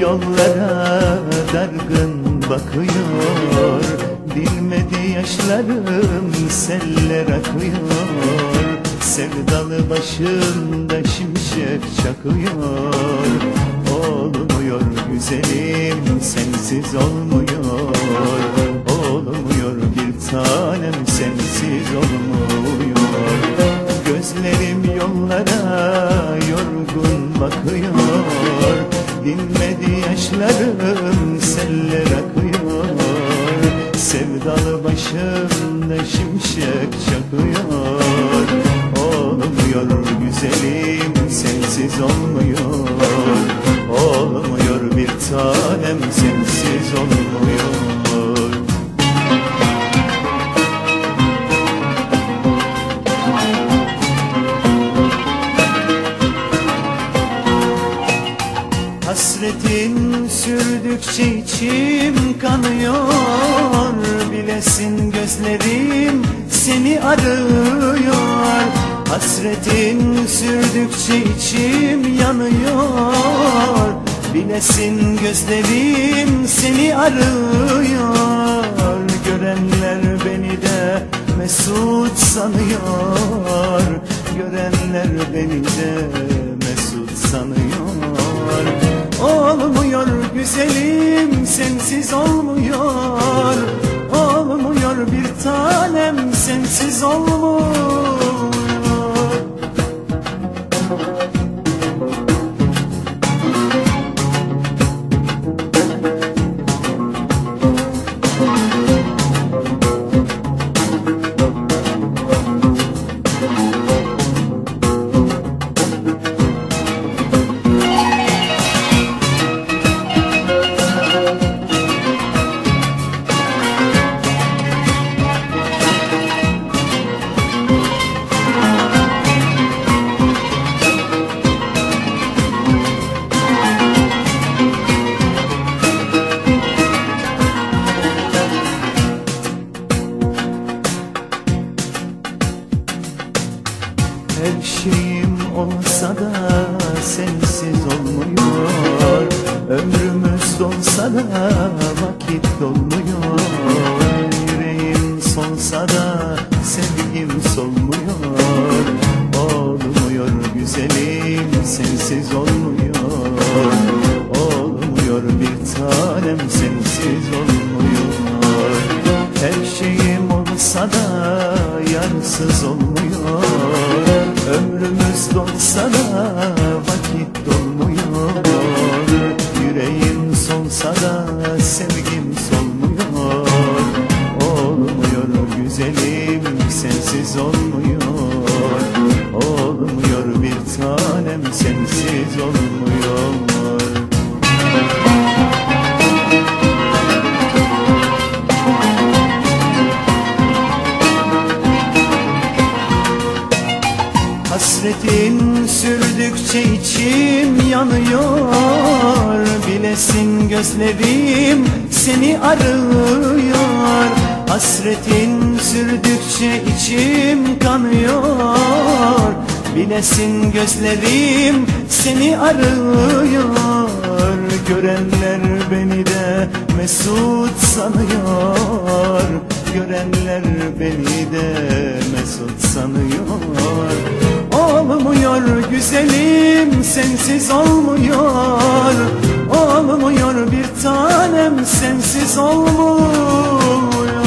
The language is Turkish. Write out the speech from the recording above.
yollara dargın bakıyor. Bilmedi yaşlarım seller akıyor. Sevdalı başımda şimşek çakıyor. Olmuyor güzelim sensiz olmuyor. Olmuyor bir tanem sensiz olmuyor Gözlerim yollara yorgun bakıyor. Dinmedi yaşlarım seller Hasretin sürdükçe içim kanıyor. Bilesin gözlerim seni arıyor. Hasretin sürdükçe içim yanıyor. Bilesin gözlerim seni arıyor. Görenler beni de mesut sanıyor. Görenler beni de mesut sanıyor güzelim sensiz olmuyor Olmuyor bir tanem sensiz olmuyor şeyim olsa da sensiz olmuyor. Ömrümüz dolsa da vakit dolmuyor. Yüreğim solsa da sevgim solmuyor. Olmuyor güzelim sensiz olmuyor. Olmuyor bir tanem sensiz olmuyor. Her şeyim olsa da yarsız olmuyor solsa da sevgim solmuyor. Olmuyor güzelim sensiz olmuyor. Olmuyor bir tanem sensiz olmuyor Hasretin sürdükçe içim yanıyor. Bilesin gözlerim seni arıyor. Hasretin sürdükçe içim kanıyor. Bilesin gözlerim seni arıyor. Görenler beni de mesut sanıyor. Görenler beni de mesut sanıyor güzelim sensiz olmuyor. Olmuyor bir tanem sensiz olmuyor.